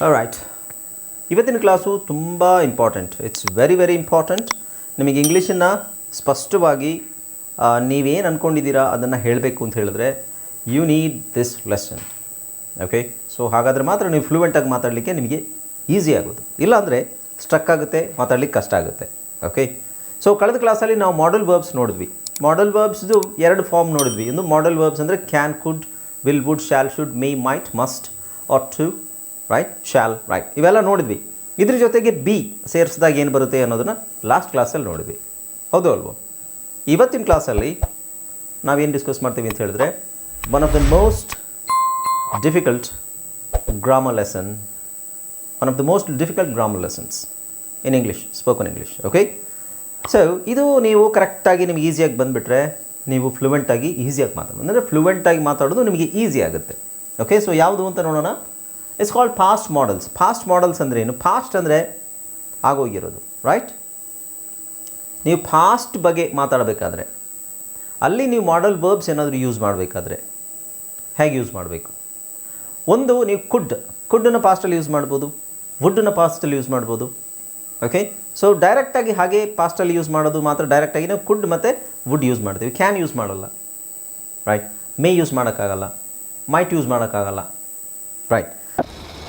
Right ಇವತ್ತಿನ class ತುಂಬ important it's very very important ನಿಮಗೆ ಇಂಗ್ಲೀಷನ್ನು ಸ್ಪಷ್ಟವಾಗಿ ನೀವೇನು ಅಂದ್ಕೊಂಡಿದ್ದೀರಾ ಅದನ್ನು ಹೇಳಬೇಕು ಅಂತ ಹೇಳಿದ್ರೆ you need this lesson okay so ಹಾಗಾದರೆ ಮಾತ್ರ ನೀವು ಫ್ಲೂವೆಂಟಾಗಿ ಮಾತಾಡಲಿಕ್ಕೆ ನಿಮಗೆ ಈಸಿ ಆಗೋದು ಇಲ್ಲಾಂದರೆ ಸ್ಟ್ರಕ್ ಆಗುತ್ತೆ, ಮಾತಾಡ್ಲಿಕ್ಕೆ ಕಷ್ಟ ಆಗುತ್ತೆ. ಓಕೆ ಸೊ ಕಳೆದ ಕ್ಲಾಸಲ್ಲಿ ನಾವು ಮಾಡಲ್ ವರ್ಬ್ಸ್ ನೋಡಿದ್ವಿ. ಮಾಡಲ್ ವರ್ಬ್ಸ್ದು ಎರಡು ಫಾರ್ಮ್ ನೋಡಿದ್ವಿ. ಒಂದು ಮಾಡಲ್ ವರ್ಬ್ಸ್ ಅಂದರೆ can could will would shall should may might must are to right shall right ಇವೆಲ್ಲ ನೋಡಿದ್ವಿ. ಇದ್ರ ಜೊತೆಗೆ ಬಿ ಸೇರಿಸಿದಾಗ ಏನು ಬರುತ್ತೆ ಅನ್ನೋದನ್ನು ಲಾಸ್ಟ್ ಕ್ಲಾಸಲ್ಲಿ ನೋಡಿದ್ವಿ. ಹೌದು ಅಲ್ವೋ? ಇವತ್ತಿನ ಕ್ಲಾಸಲ್ಲಿ ನಾವೇನು ಡಿಸ್ಕಸ್ ಮಾಡ್ತೀವಿ ಅಂತ ಹೇಳಿದ್ರೆ one of the most difficult grammar lesson one of the most difficult grammar lessons in English spoken English okay so ಇದು ನೀವು ಕರೆಕ್ಟಾಗಿ ನಿಮ್ಗೆ ಈಸಿಯಾಗಿ ಬಂದುಬಿಟ್ರೆ, ನೀವು ಫ್ಲೂವೆಂಟಾಗಿ ಈಸಿಯಾಗಿ ಮಾತಾಡೋದು ಅಂದರೆ ಫ್ಲೂವೆಂಟಾಗಿ ಮಾತಾಡೋದು ನಿಮಗೆ ಈಸಿ ಆಗುತ್ತೆ. ಓಕೆ ಸೊ ಯಾವುದು ಅಂತ ನೋಡೋಣ? It's called past modals past modals ಅಂದರೆ ಏನು? ಪಾಸ್ಟ್ ಅಂದರೆ ಆಗೋಗಿರೋದು ರೈಟ್ ನೀವು ಪಾಸ್ಟ್ ಬಗ್ಗೆ ಮಾತಾಡಬೇಕಾದ್ರೆ, ಅಲ್ಲಿ ನೀವು ಮಾಡಲ್ ವರ್ಬ್ಸ್ ಏನಾದರೂ ಯೂಸ್ ಮಾಡಬೇಕಾದ್ರೆ, ಹೇಗೆ ಯೂಸ್ ಮಾಡಬೇಕು? ಒಂದು, ನೀವು ಕುಡ್ ಕುಡ್ಡನ್ನು ಪಾಸ್ಟಲ್ಲಿ ಯೂಸ್ ಮಾಡ್ಬೋದು ವುಡ್ಡನ್ನು ಪಾಸ್ಟಲ್ಲಿ ಯೂಸ್ ಮಾಡ್ಬೋದು ಓಕೆ ಸೊ ಡೈರೆಕ್ಟಾಗಿ ಹಾಗೆ ಪಾಸ್ಟಲ್ಲಿ ಯೂಸ್ ಮಾಡೋದು ಮಾತ್ರ ಡೈರೆಕ್ಟಾಗಿ ನಾವು ಕುಡ್ ಮತ್ತು ವುಡ್ ಯೂಸ್ ಮಾಡ್ತೀವಿ. ಕ್ಯಾನ್ ಯೂಸ್ ಮಾಡಲ್ಲ ರೈಟ್ ಮೇ ಯೂಸ್ ಮಾಡೋಕ್ಕಾಗಲ್ಲ ಮೈಟ್ ಯೂಸ್ ಮಾಡೋಕ್ಕಾಗಲ್ಲ ರೈಟ್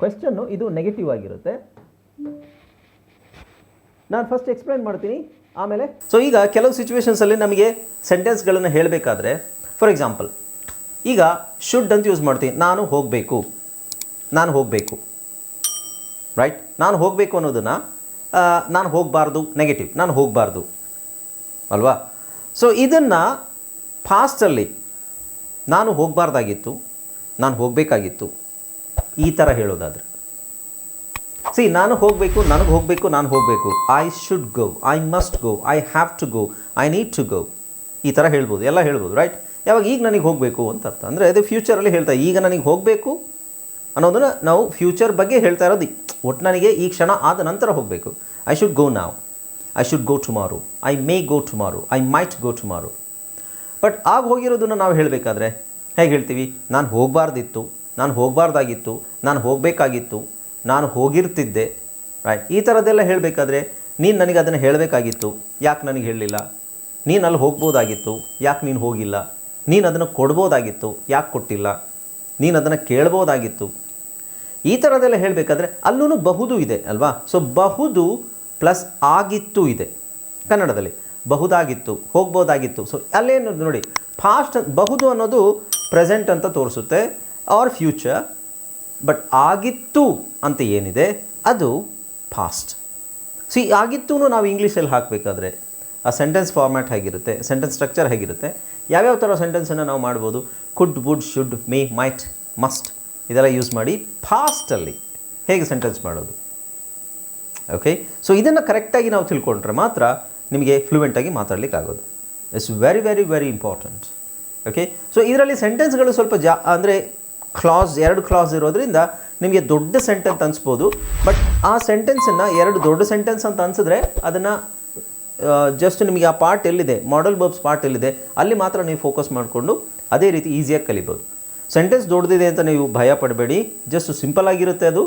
ಕ್ವೆಶ್ಚನ್ನು ಇದು ನೆಗೆಟಿವ್ ಆಗಿರುತ್ತೆ. ನಾನು ಫಸ್ಟ್ ಎಕ್ಸ್ಪ್ಲೈನ್ ಮಾಡ್ತೀನಿ, ಆಮೇಲೆ. ಸೊ ಈಗ ಕೆಲವು ಸಿಚುವೇಶನ್ಸಲ್ಲಿ ನಮಗೆ ಸೆಂಟೆನ್ಸ್ಗಳನ್ನು ಹೇಳಬೇಕಾದ್ರೆ ಫಾರ್ ಎಕ್ಸಾಂಪಲ್ ಈಗ ಶುಡ್ ಅಂತ ಯೂಸ್ ಮಾಡ್ತೀನಿ, ನಾನು ಹೋಗಬೇಕು ನಾನು ಹೋಗಬೇಕು ರೈಟ್ ನಾನು ಹೋಗಬೇಕು ಅನ್ನೋದನ್ನು ನಾನು ಹೋಗಬಾರ್ದು ನೆಗೆಟಿವ್ ನಾನು ಹೋಗಬಾರ್ದು, ಅಲ್ವಾ? ಸೊ ಇದನ್ನು ಫಾಸ್ಟಲ್ಲಿ ನಾನು ಹೋಗಬಾರ್ದಾಗಿತ್ತು, ನಾನು ಹೋಗಬೇಕಾಗಿತ್ತು ಈ ಥರ ಹೇಳೋದಾದರೆ. ಸಿ ನಾನು ಹೋಗಬೇಕು, ನನಗೆ ಹೋಗಬೇಕು, ನಾನು ಹೋಗಬೇಕು. I should go I must go I have to go I need to go ಈ ಥರ ಹೇಳ್ಬೋದು, ಎಲ್ಲ ಹೇಳ್ಬೋದು ರೈಟ್ ಯಾವಾಗ ಈಗ ನನಗೆ ಹೋಗಬೇಕು ಅಂತ ಅರ್ಥ. ಅಂದರೆ ಅದೇ ಫ್ಯೂಚರಲ್ಲಿ ಹೇಳ್ತಾ, ಈಗ ನನಗೆ ಹೋಗಬೇಕು ಅನ್ನೋದನ್ನು ನಾವು ಫ್ಯೂಚರ್ ಬಗ್ಗೆ ಹೇಳ್ತಾ ಇರೋದು. ಒಟ್ಟು ನನಗೆ ಈ ಕ್ಷಣ ಆದ ನಂತರ ಹೋಗಬೇಕು. ಐ ಶುಡ್ ಗೋ ನಾವು I should go tomorrow I may go tomorrow I might go tomorrow but ಆಗ ಹೋಗಿರೋದನ್ನು ನಾವು ಹೇಳಬೇಕಾದ್ರೆ, ಹೇಗೆ ಹೇಳ್ತೀವಿ? ನಾನು ಹೋಗಬಾರ್ದಿತ್ತು. ನಾನು ಹೋಗಬಾರ್ದಾಗಿತ್ತು, ನಾನು ಹೋಗಬೇಕಾಗಿತ್ತು, ನಾನು ಹೋಗಿರ್ತಿದ್ದೆ ರೈಟ್ ಈ ಥರದ್ದೆಲ್ಲ ಹೇಳಬೇಕಾದ್ರೆ, ನೀನು ನನಗೆ ಅದನ್ನು ಹೇಳಬೇಕಾಗಿತ್ತು, ಯಾಕೆ ನನಗೆ ಹೇಳಲಿಲ್ಲ? ನೀನು ಅಲ್ಲಿ ಹೋಗ್ಬೋದಾಗಿತ್ತು, ಯಾಕೆ ನೀನು ಹೋಗಿಲ್ಲ? ನೀನು ಅದನ್ನು ಕೊಡ್ಬೋದಾಗಿತ್ತು, ಯಾಕೆ ಕೊಟ್ಟಿಲ್ಲ? ನೀನು ಅದನ್ನು ಕೇಳ್ಬೋದಾಗಿತ್ತು. ಈ ಥರದ್ದೆಲ್ಲ ಹೇಳಬೇಕಾದ್ರೆ ಅಲ್ಲೂ ಬಹುದು ಇದೆ, ಅಲ್ವಾ? ಸೊ ಬಹುದು ಪ್ಲಸ್ ಆಗಿತ್ತು ಇದೆ, ಕನ್ನಡದಲ್ಲಿ. ಬಹುದಾಗಿತ್ತು, ಹೋಗ್ಬೋದಾಗಿತ್ತು. ಸೊ ಅಲ್ಲೇನು ನೋಡಿ ಫಾಸ್ಟ್ ಬಹುದು ಅನ್ನೋದು ಪ್ರೆಸೆಂಟ್ ಅಂತ ತೋರಿಸುತ್ತೆ. ಆರ್ ಫ್ಯೂಚರ್ ಬಟ್ ಆಗಿತ್ತು ಅಂತ ಏನಿದೆ? ಅದು ಫಾಸ್ಟ್ ಸಿ ಆಗಿತ್ತು ನಾವು ಇಂಗ್ಲೀಷಲ್ಲಿ ಹಾಕಬೇಕಾದ್ರೆ ಆ ಸೆಂಟೆನ್ಸ್ ಫಾರ್ಮ್ಯಾಟ್ ಹೇಗಿರುತ್ತೆ ಸೆಂಟೆನ್ಸ್ ಸ್ಟ್ರಕ್ಚರ್ ಹೇಗಿರುತ್ತೆ, ಯಾವ್ಯಾವ ಥರ ಸೆಂಟೆನ್ಸನ್ನು ನಾವು ಮಾಡ್ಬೋದು? Could would should may might must ಇದೆಲ್ಲ ಯೂಸ್ ಮಾಡಿ ಫಾಸ್ಟಲ್ಲಿ ಹೇಗೆ ಸೆಂಟೆನ್ಸ್ ಮಾಡೋದು? ಓಕೆ ಸೊ ಇದನ್ನು ಕರೆಕ್ಟಾಗಿ ನಾವು ತಿಳ್ಕೊಂಡ್ರೆ ಮಾತ್ರ ನಿಮಗೆ ಫ್ಲೂಯೆಂಟಾಗಿ ಮಾತಾಡಲಿಕ್ಕಾಗೋದು. It's very very very important okay so ಇದರಲ್ಲಿ ಸೆಂಟೆನ್ಸ್ಗಳು ಸ್ವಲ್ಪ ಜಾ ಅಂದರೆ ಕ್ಲಾಸ್ ಎರಡು ಕ್ಲಾಸ್ ಇರೋದ್ರಿಂದ ನಿಮಗೆ ದೊಡ್ಡ ಸೆಂಟೆನ್ಸ್ ಅನಿಸ್ಬೋದು. ಬಟ್ ಆ ಸೆಂಟೆನ್ಸನ್ನು ಎರಡು ದೊಡ್ಡ ಸೆಂಟೆನ್ಸ್ ಅಂತ ಅನಿಸಿದ್ರೆ ಅದನ್ನು ಜಸ್ಟ್ ನಿಮಗೆ ಆ ಪಾರ್ಟ್ ಎಲ್ಲಿದೆ ಮಾಡಲ್ ಬರ್ಬ್ಸ್ ಪಾರ್ಟ್ ಎಲ್ಲಿದೆ, ಅಲ್ಲಿ ಮಾತ್ರ ನೀವು ಫೋಕಸ್ ಮಾಡಿಕೊಂಡು ಅದೇ ರೀತಿ ಈಸಿಯಾಗಿ ಕಲಿಬೋದು. ಸೆಂಟೆನ್ಸ್ ದೊಡ್ಡದಿದೆ ಅಂತ ನೀವು ಭಯ ಪಡಬೇಡಿ ಜಸ್ಟ್ ಸಿಂಪಲ್ ಆಗಿರುತ್ತೆ ಅದು.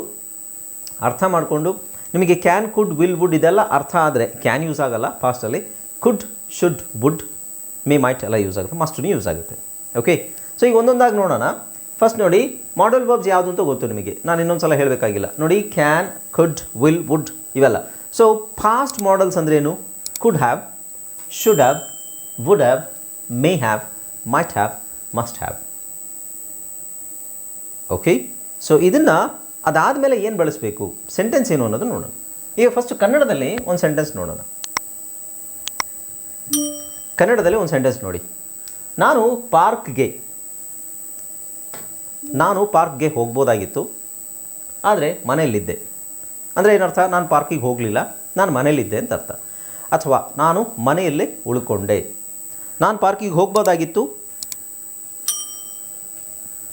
ಅರ್ಥ ಮಾಡಿಕೊಂಡು, ನಿಮಗೆ ಕ್ಯಾನ್ ಕುಡ್ ವಿಲ್ ವುಡ್ ಇದೆಲ್ಲ ಅರ್ಥ ಆದರೆ ಕ್ಯಾನ್ ಯೂಸ್ ಆಗಲ್ಲ ಫಾಸ್ಟಲ್ಲಿ could should would may might ಎಲ್ಲ ಯೂಸ್ ಆಗುತ್ತೆ ಮಸ್ಟೂ ಯೂಸ್ ಆಗುತ್ತೆ. ಓಕೆ ಸೊ ಈಗ ಒಂದೊಂದಾಗಿ ನೋಡೋಣ. ಫಸ್ಟ್ ನೋಡಿ ಮಾಡಲ್ ವರ್ಬ್ಸ್ ಯಾವುದು ಅಂತ ಗೊತ್ತು ನಿಮಗೆ. ನಾನು ಇನ್ನೊಂದು ಸಲ ಹೇಳಬೇಕಾಗಿಲ್ಲ. ನೋಡಿ ಕ್ಯಾನ್ ಕುಡ್ ವಿಲ್ ವುಡ್ ಇವೆಲ್ಲ. ಸೊ ಫಾಸ್ಟ್ ಮಾಡಲ್ಸ್ ಅಂದ್ರೇನು could have should have would have may have might have must have okay so ಇದನ್ನು ಅದಾದಮೇಲೆ ಏನು ಬಳಸಬೇಕು? ಸೆಂಟೆನ್ಸ್ ಏನು ಅನ್ನೋದು ನೋಡೋಣ. ಈಗ ಫಸ್ಟ್ ಕನ್ನಡದಲ್ಲಿ ಒಂದು ಸೆಂಟೆನ್ಸ್ ನೋಡೋಣ. ಕನ್ನಡದಲ್ಲಿ ಒಂದು ಸೆಂಟೆನ್ಸ್ ನೋಡಿ. ನಾನು ಪಾರ್ಕ್ಗೆ ನಾನು ಪಾರ್ಕ್ಗೆ ಹೋಗ್ಬೋದಾಗಿತ್ತು, ಆದರೆ ಮನೆಯಲ್ಲಿದ್ದೆ. ಅಂದರೆ ಏನರ್ಥ? ನಾನು ಪಾರ್ಕಿಗೆ ಹೋಗಲಿಲ್ಲ, ನಾನು ಮನೆಯಲ್ಲಿದ್ದೆ ಅಂತ ಅರ್ಥ. ಅಥವಾ ನಾನು ಮನೆಯಲ್ಲೇ ಉಳ್ಕೊಂಡೆ. ನಾನು ಪಾರ್ಕಿಗೆ ಹೋಗ್ಬೋದಾಗಿತ್ತು.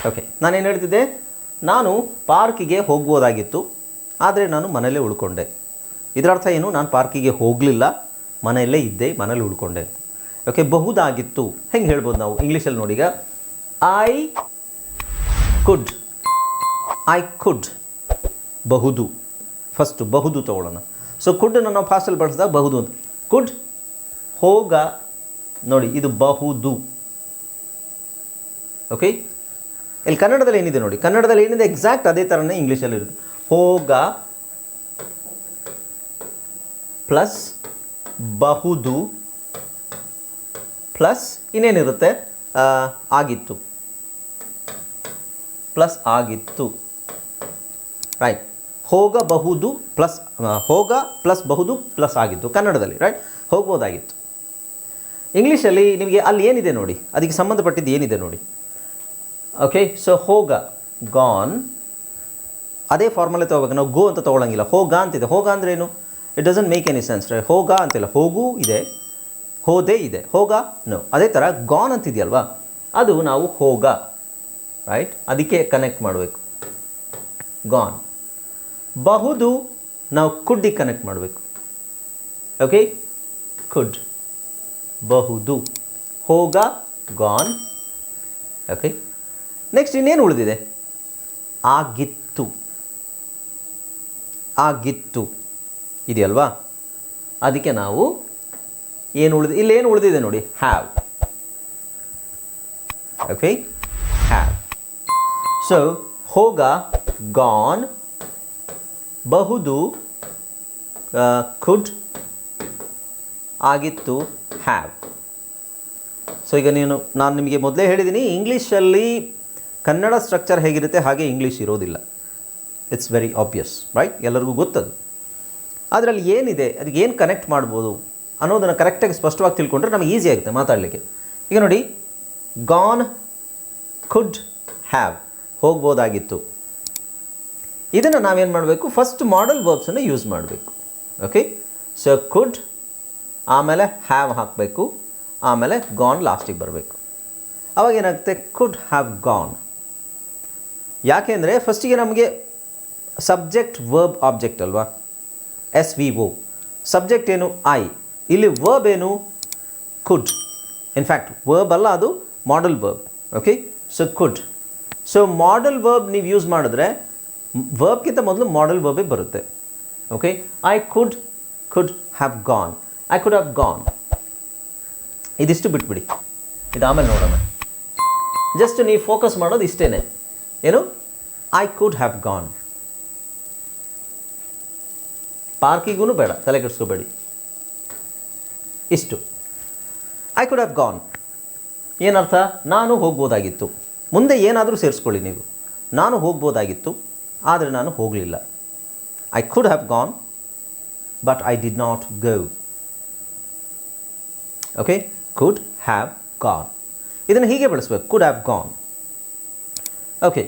ಓಕೆ ನಾನೇನು ಹೇಳ್ತಿದ್ದೆ? ನಾನು ಪಾರ್ಕಿಗೆ ಹೋಗ್ಬೋದಾಗಿತ್ತು, ಆದರೆ ನಾನು ಮನೆಯಲ್ಲೇ ಉಳ್ಕೊಂಡೆ. ಇದರ ಅರ್ಥ ಏನು? ನಾನು ಪಾರ್ಕಿಗೆ ಹೋಗಲಿಲ್ಲ, ಮನೆಯಲ್ಲೇ ಇದ್ದೆ ಮನೇಲಿ ಉಳ್ಕೊಂಡೆ ಓಕೆ ಬಹುದಾಗಿತ್ತು. ಹೆಂಗೆ ಹೇಳ್ಬೋದು ನಾವು? ಇಂಗ್ಲೀಷಲ್ಲಿ ನೋಡಿಗ ಐ ಕುಡ್ ಐ ಕುಡ್ ಬಹುದು. ಫಸ್ಟು ಬಹುದು ತಗೊಳ್ಳೋಣ. ಸೊ ಕುಡ್ಡನ್ನು ನಾವು ಫಾಸ್ಟಲ್ಲಿ ಬಳಸಿದಾಗ ಬಹುದು ಅಂತ. ಕುಡ್ ಹೋಗ, ನೋಡಿ, ಇದು ಬಹುದು. ಓಕೆ ಇಲ್ಲಿ ಕನ್ನಡದಲ್ಲಿ ಏನಿದೆ ನೋಡಿ? ಕನ್ನಡದಲ್ಲಿ ಏನಿದೆ? ಎಕ್ಸಾಕ್ಟ್ ಅದೇ ಥರನೇ ಇಂಗ್ಲೀಷಲ್ಲಿ ಇರುತ್ತೆ. ಹೋಗ ಪ್ಲಸ್ ಬಹುದು ಪ್ಲಸ್ ಇನ್ನೇನಿರುತ್ತೆ? ಆಗಿತ್ತು. ಪ್ಲಸ್ ಆಗಿತ್ತು. ರೈಟ್ ಹೋಗಬಹುದು ಪ್ಲಸ್ ಹೋಗ ಪ್ಲಸ್ ಬಹುದು ಪ್ಲಸ್ ಆಗಿತ್ತು ಕನ್ನಡದಲ್ಲಿ ರೈಟ್ ಹೋಗ್ಬೋದಾಗಿತ್ತು. ಇಂಗ್ಲೀಷಲ್ಲಿ ನಿಮಗೆ ಅಲ್ಲಿ ಏನಿದೆ ನೋಡಿ? ಅದಕ್ಕೆ ಸಂಬಂಧಪಟ್ಟಿದ್ದು ಏನಿದೆ ನೋಡಿ? ಓಕೆ ಸೊ ಹೋಗ ಗಾನ್ ಅದೇ ಫಾರ್ಮಲ್ಲೇ ತೊಗೋಬೇಕು. ನಾವು ಗೋ ಅಂತ ತೊಗೊಳಂಗಿಲ್ಲ. ಹೋಗ ಅಂತಿದೆ. ಹೋಗ ಅಂದ್ರೆ ಏನು? It doesn't make any sense right ಹೋಗ ಅಂತಿಲ್ಲ. ಹೋಗು ಇದೆ. ಹೋದೇ ಇದೆ. ಹೋಗ ನೋ ಅದೇ ಥರ ಗಾನ್ ಅಂತಿದೆಯಲ್ವಾ? ಅದು ನಾವು ಹೋಗ. ರೈಟ್ ಅದಕ್ಕೆ ಕನೆಕ್ಟ್ ಮಾಡಬೇಕು. ಗಾನ್ ಬಹುದು ನಾವು ಕುಡ್ಡಿಗೆ ಕನೆಕ್ಟ್ ಮಾಡಬೇಕು. ಓಕೆ ಕುಡ್ ಬಹುದು. ಹೋಗ ಗಾನ್ ಓಕೆ ನೆಕ್ಸ್ಟ್ ಇನ್ನೇನು ಉಳಿದಿದೆ? ಆಗಿತ್ತು. ಆಗಿತ್ತು. ಇದೆಯಲ್ವಾ? ಅದಕ್ಕೆ ನಾವು ಏನು ಉಳಿದ ಇಲ್ಲೇನು ಉಳಿದಿದೆ ನೋಡಿ? ಹ್ಯಾವ್ ಓಕೆ ಸೊ ಹೋಗ ಗಾನ್ ಬಹುದು ಕುಡ್ ಆಗಿತ್ತು ಹ್ಯಾವ್ ಸೊ ಈಗ ನೀನು, ನಾನು ನಿಮಗೆ ಮೊದಲೇ ಹೇಳಿದ್ದೀನಿ ಇಂಗ್ಲೀಷಲ್ಲಿ ಕನ್ನಡ ಸ್ಟ್ರಕ್ಚರ್ ಹೇಗಿರುತ್ತೆ, ಹಾಗೆ ಇಂಗ್ಲೀಷ್ ಇರೋದಿಲ್ಲ. ಇಟ್ಸ್ ವೆರಿ ಆಬ್ವಿಯಸ್ ರೈಟ್ ಎಲ್ಲರಿಗೂ ಗೊತ್ತದು. ಅದರಲ್ಲಿ ಏನಿದೆ, ಅದಕ್ಕೆ ಏನು ಕನೆಕ್ಟ್ ಮಾಡ್ಬೋದು ಅನ್ನೋದನ್ನು ಕರೆಕ್ಟಾಗಿ ಸ್ಪಷ್ಟವಾಗಿ ತಿಳ್ಕೊಂಡ್ರೆ ನಮಗೆ ಈಸಿ ಆಗುತ್ತೆ ಮಾತಾಡಲಿಕ್ಕೆ. ಈಗ ನೋಡಿ ಗಾನ್ ಕುಡ್ ಹ್ಯಾವ್ ಹೋಗ್ಬೋದಾಗಿತ್ತು. ಇದನ್ನು ನಾವೇನು ಮಾಡಬೇಕು? ಫಸ್ಟ್ ಮಾಡಲ್ ವರ್ಬ್ಸನ್ನು ಯೂಸ್ ಮಾಡಬೇಕು. ಓಕೆ ಸೊ ಕುಡ್ ಆಮೇಲೆ ಹ್ಯಾವ್ ಹಾಕಬೇಕು. ಆಮೇಲೆ ಗಾನ್ ಲಾಸ್ಟಿಗೆ ಬರಬೇಕು. ಅವಾಗ ಏನಾಗುತ್ತೆ? ಕುಡ್ ಹ್ಯಾವ್ ಗಾನ್ ಯಾಕೆಂದರೆ ಫಸ್ಟಿಗೆ ನಮಗೆ ಸಬ್ಜೆಕ್ಟ್ ವರ್ಬ್ ಆಬ್ಜೆಕ್ಟ್ ಅಲ್ವಾ? ಎಸ್ ವಿ ಒ ಸಬ್ಜೆಕ್ಟ್ ಏನು? ಐ ಇಲ್ಲಿ ವರ್ಬ್ ಏನು? ಕುಡ್ ಇನ್ಫ್ಯಾಕ್ಟ್ ವರ್ಬ್ ಅಲ್ಲ, ಅದು modal verb okay so could so modal verb ನೀವು ಯೂಸ್ ಮಾಡಿದ್ರೆ ವರ್ಬ್ಗಿಂತ ಮೊದಲು ಮಾಡಲ್ ವರ್ಬೇ ಬರುತ್ತೆ. Okay I could could have gone I could have gone ಇದಿಷ್ಟು ಬಿಟ್ಬಿಡಿ. ಇದು ಆಮೇಲೆ ನೋಡೋಣ. ಜಸ್ಟ್ ನೀವು ಫೋಕಸ್ ಮಾಡೋದು ಇಷ್ಟೇ ಏನು? ಐ ಕುಡ್ ಹ್ಯಾವ್ ಗಾನ್ ಪಾರ್ಕಿಗೂ ಬೇಡ, ತಲೆ ಕೆಡಿಸ್ಕೋಬೇಡಿ. ಇಷ್ಟು. ಐ ಕುಡ್ ಹ್ಯಾವ್ ಗಾನ್ ಏನರ್ಥ? ನಾನು ಹೋಗ್ಬೋದಾಗಿತ್ತು. ಮುಂದೆ ಏನಾದರೂ ಸೇರಿಸ್ಕೊಳ್ಳಿ ನೀವು. ನಾನು ಹೋಗ್ಬೋದಾಗಿತ್ತು, ಆದರೆ ನಾನು ಹೋಗಲಿಲ್ಲ. I could have gone but I did not go okay could have gone ಇದನ್ನು ಹೀಗೆ ಬಳಸ್ಬೇಕು. Could have gone okay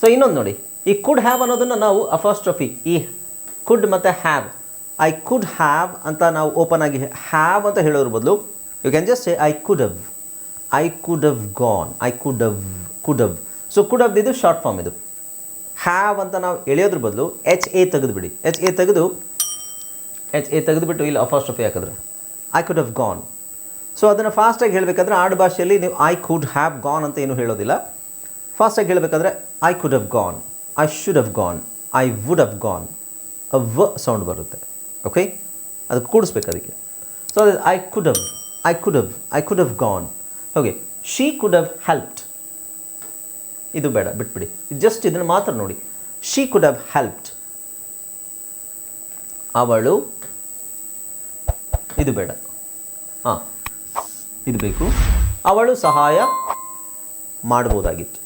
so ಇನ್ನೊಂದು ನೋಡಿ. ಈ ಕುಡ್ ಹ್ಯಾವ್ ಅನ್ನೋದನ್ನು ನಾವು ಅಫಾಸ್ಟ್ರಫಿ ಈ ಕುಡ್ ಮತ್ತು ಹ್ಯಾವ್ ಐ ಕುಡ್ ಹ್ಯಾವ್ ಅಂತ ನಾವು ಓಪನ್ ಆಗಿ ಹ್ಯಾವ್ ಅಂತ ಹೇಳೋದ್ರ ಬದಲು you can just I could have I could have gone I could have could have so could have ಇದು ಶಾರ್ಟ್ ಫಾರ್ಮ್ ಇದು. ಹ್ಯಾವ್ ಅಂತ ನಾವು ಎಳೆಯೋದ್ರ ಬದಲು ಎಚ್ ಎ ತೆಗೆದುಬಿಡಿ ಎಚ್ ಎ ತೆಗೆದು ಎಚ್ ಎ ತೆಗೆದುಬಿಟ್ಟು ಇಲ್ಲಿ ಅಫಾಸ್ಟ್ರಫಿ ಯಾಕಂದ್ರೆ I could have gone so ಅದನ್ನು ಫಾಸ್ಟಾಗಿ ಹೇಳಬೇಕಾದ್ರೆ ಆಡು ಭಾಷೆಯಲ್ಲಿ ನೀವು ಐ ಕುಡ್ ಹ್ಯಾವ್ ಗಾನ್ ಅಂತ ಏನು ಹೇಳೋದಿಲ್ಲ. ಫಾಸ್ಟಾಗಿ ಹೇಳಬೇಕಾದ್ರೆ I could have gone I should have gone I would have gone ಅ ವ ಸೌಂಡ್ ಬರುತ್ತೆ. ಓಕೆ ಅದಕ್ಕೆ ಕೂಡಿಸ್ಬೇಕು ಅದಕ್ಕೆ. ಸೊ ಅದು I could have I could have I could have gone okay she could have helped ಇದು ಬೇಡ, ಬಿಟ್ಬಿಡಿ. ಜಸ್ಟ್ ಇದನ್ನು ಮಾತ್ರ ನೋಡಿ. ಶೀ ಕುಡ್ ಹವ್ ಹೆಲ್ಪ್ಡ್ ಅವಳು, ಇದು ಬೇಡ. ಹಾಂ, ಇದು ಬೇಕು. ಅವಳು ಸಹಾಯ ಮಾಡ್ಬೋದಾಗಿತ್ತು.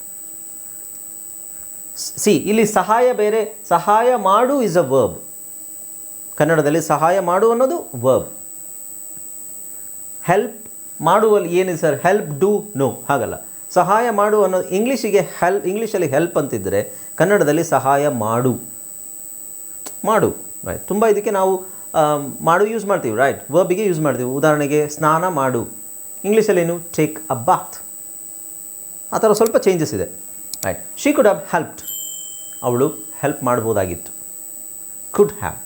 ಸಿ, ಇಲ್ಲಿ ಸಹಾಯ ಬೇರೆ, ಸಹಾಯ ಮಾಡು ಇಸ್ ಅ ವರ್ಬ್ ಕನ್ನಡದಲ್ಲಿ ಸಹಾಯ ಮಾಡು ಅನ್ನೋದು ವರ್ಬ್ ಹೆಲ್ಪ್ ಮಾಡುವಲ್ಲಿ ಏನಿದೆ ಸರ್? ಹೆಲ್ಪ್ ಡೂ ನೋ ಹಾಗಲ್ಲ. ಸಹಾಯ ಮಾಡು ಅನ್ನೋದು ಇಂಗ್ಲೀಷಿಗೆ ಹೆಲ್ಪ್ ಇಂಗ್ಲೀಷಲ್ಲಿ ಹೆಲ್ಪ್ ಅಂತಿದ್ದರೆ ಕನ್ನಡದಲ್ಲಿ ಸಹಾಯ ಮಾಡು. ಮಾಡು ರೈಟ್ ತುಂಬ ಇದಕ್ಕೆ ನಾವು ಮಾಡು ಯೂಸ್ ಮಾಡ್ತೀವಿ ರೈಟ್ ವರ್ಬಿಗೆ ಯೂಸ್ ಮಾಡ್ತೀವಿ. ಉದಾಹರಣೆಗೆ ಸ್ನಾನ ಮಾಡು. ಇಂಗ್ಲೀಷಲ್ಲಿ ಏನು? ಟೇಕ್ ಅ ಬಾತ್ ಆ ಥರ ಸ್ವಲ್ಪ ಚೇಂಜಸ್ ಇದೆ right she could have helped ಅವಳು ಹೆಲ್ಪ್ ಮಾಡ್ಬೋದಾಗಿತ್ತು. Could have